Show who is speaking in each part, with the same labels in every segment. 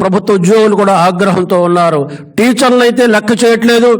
Speaker 1: ప్రభుత్వ ఉద్యోగులు కూడా ఆగ్రహంతో ఉన్నారు. టీచర్లు అయితే లెక్క చేయట్లేదు.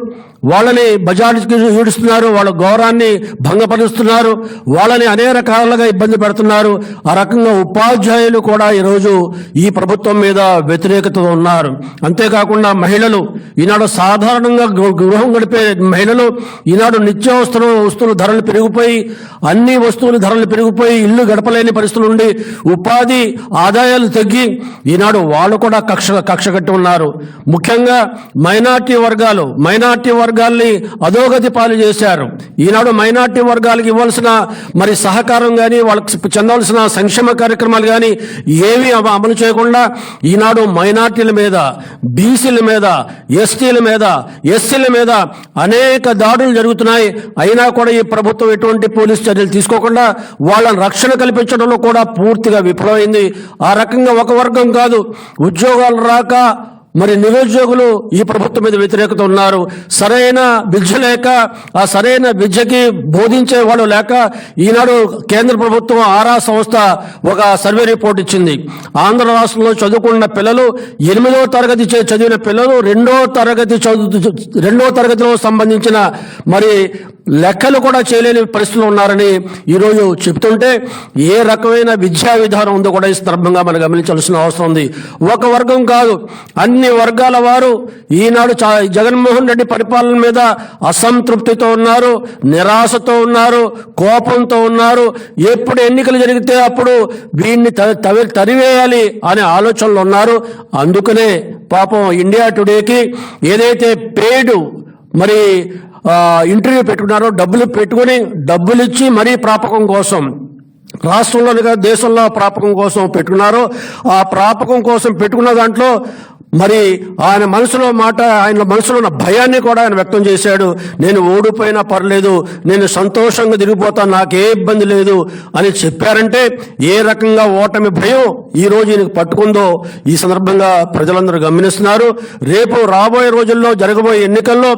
Speaker 1: వాళ్ళని బజార్కి ఈడుస్తున్నారు వాళ్ళ గౌరవాన్ని భంగపరుస్తున్నారు వాళ్ళని అనేక రకాలుగా ఇబ్బంది పెడుతున్నారు. ఆ రకంగా ఉపాధ్యాయులు కూడా ఈరోజు ఈ ప్రభుత్వం మీద వ్యతిరేకత ఉన్నారు. అంతేకాకుండా మహిళలు ఈనాడు సాధారణంగా గృహం గడిపే మహిళలు ఈనాడు నిత్యావసర వస్తువుల ధరలు పెరిగిపోయి అన్ని వస్తువుల ధరలు పెరిగిపోయి ఇల్లు గడపలేని పరిస్థితులు ఉండి ఉపాధి ఆదాయాలు తగ్గి ఈనాడు వాళ్ళు కూడా కక్ష కక్ష కట్టి ఉన్నారు. ముఖ్యంగా మైనార్టీ వర్గాలు మైనార్టీ వర్గాల్ని అధోగతి పాలు చేశారు. ఈనాడు మైనార్టీ వర్గాలకు ఇవ్వాల్సిన మరి సహకారం కానీ వాళ్ళకి చెందవలసిన సంక్షేమ కార్యక్రమాలు కానీ ఏమీ అమ- అమలు చేయకుండా ఈనాడు మైనార్టీల మీద బీసీల మీద ఎస్టీల మీద ఎస్సీల మీద అనేక దాడులు జరుగుతున్నాయి. అయినా కూడా ఈ ప్రభుత్వం ఎటువంటి పోలీస్ చర్యలు తీసుకోకుండా వాళ్ళని రక్షణ కల్పించడంలో కూడా పూర్తిగా విఫలమైంది. ఆ రకంగా ఒక వర్గం కాదు. ఉద్యోగాలు రాక మరి నిరుద్యోగులు ఈ ప్రభుత్వం మీద వ్యతిరేకత ఉన్నారు. సరైన విద్య లేక ఆ సరైన విద్యకి బోధించే వాళ్ళు లేక ఈనాడు కేంద్ర ప్రభుత్వం ఆరా సంస్థ ఒక సర్వే రిపోర్ట్ ఇచ్చింది. ఆంధ్ర రాష్ట్రంలో చదువుకున్న పిల్లలు ఎనిమిదో తరగతి చే- చదివిన పిల్లలు రెండో తరగతి చదువు రెండో తరగతిలో సంబంధించిన మరి లెక్కలు కూడా చేయలేని పరిస్థితులు ఉన్నారని ఈరోజు చెప్తుంటే ఏ రకమైన విద్యా విధానం ఉందో కూడా ఈ సందర్భంగా మనం గమనించాల్సిన అవసరం ఉంది. ఒక వర్గం కాదు అన్ని వర్గాల వారు ఈనాడు చా- జగన్మోహన్ రెడ్డి పరిపాలన మీద అసంతృప్తితో ఉన్నారు నిరాశతో ఉన్నారు కోపంతో ఉన్నారు. ఎప్పుడు ఎన్నికలు జరిగితే అప్పుడు వీడిని త- తవి- తరివేయాలి అనే ఆలోచనలు ఉన్నారు. అందుకనే పాపం ఇండియా టుడేకి ఏదైతే పేడు మరి ఇంటర్వ్యూ పెట్టుకున్నారో డబ్బులు పెట్టుకుని డబ్బులు ఇచ్చి మరీ ప్రాపకం కోసం రాష్ట్రంలోని దేశంలో ప్రాపకం కోసం పెట్టుకున్నారో ఆ ప్రాపకం కోసం పెట్టుకున్న దాంట్లో మరి ఆయన మనసులో మాట ఆయన మనసులో ఉన్న భయాన్ని కూడా ఆయన వ్యక్తం చేశాడు. నేను ఓడిపోయినా పర్లేదు నేను సంతోషంగా తిరిగిపోతాను నాకే ఇబ్బంది లేదు అని చెప్పారంటే ఏ రకంగా ఓటమి భయం ఈ రోజు ఈయనకు పట్టుకుందో ఈ సందర్భంగా ప్రజలందరూ గమనిస్తున్నారు. రేపు రాబోయే రోజుల్లో జరగబోయే ఎన్నికల్లో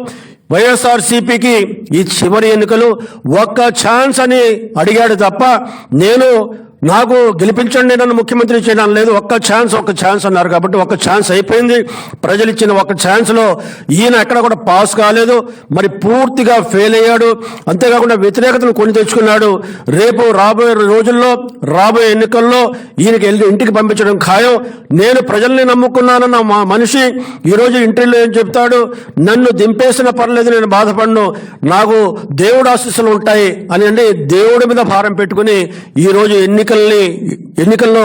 Speaker 1: వైఎస్ఆర్సీపీకి ఈ చివరి ఎన్నికలు ఒక్క ఛాన్స్ అని అడిగాడు తప్ప నేను నాకు గెలిపించండి నన్ను ముఖ్యమంత్రి చేయడం లేదు. ఒక్క ఛాన్స్ ఒక్క ఛాన్స్ అన్నారు కాబట్టి ఒక్క ఛాన్స్ అయిపోయింది. ప్రజలు ఇచ్చిన ఒక్క ఛాన్స్లో ఈయన ఎక్కడ కూడా పాస్ కాలేదు. మరి పూర్తిగా ఫెయిల్ అయ్యాడు. అంతేకాకుండా వ్యతిరేకతను కొని తెచ్చుకున్నాడు. రేపు రాబోయే రోజుల్లో రాబోయే ఎన్నికల్లో ఈయనకి వెళ్ళి ఇంటికి పంపించడం ఖాయం. నేను ప్రజల్ని నమ్ముకున్నానన్న మా మనిషి ఈరోజు ఇంటర్వ్యూలో ఏం చెప్తాడు? నన్ను దింపేసిన పర్లేదు నేను బాధపడను. నాకు దేవుడు ఆశీస్సులు ఉంటాయి అని అంటే దేవుడి మీద భారం పెట్టుకుని ఈరోజు ఎన్నికల్ని ఎన్నికల్లో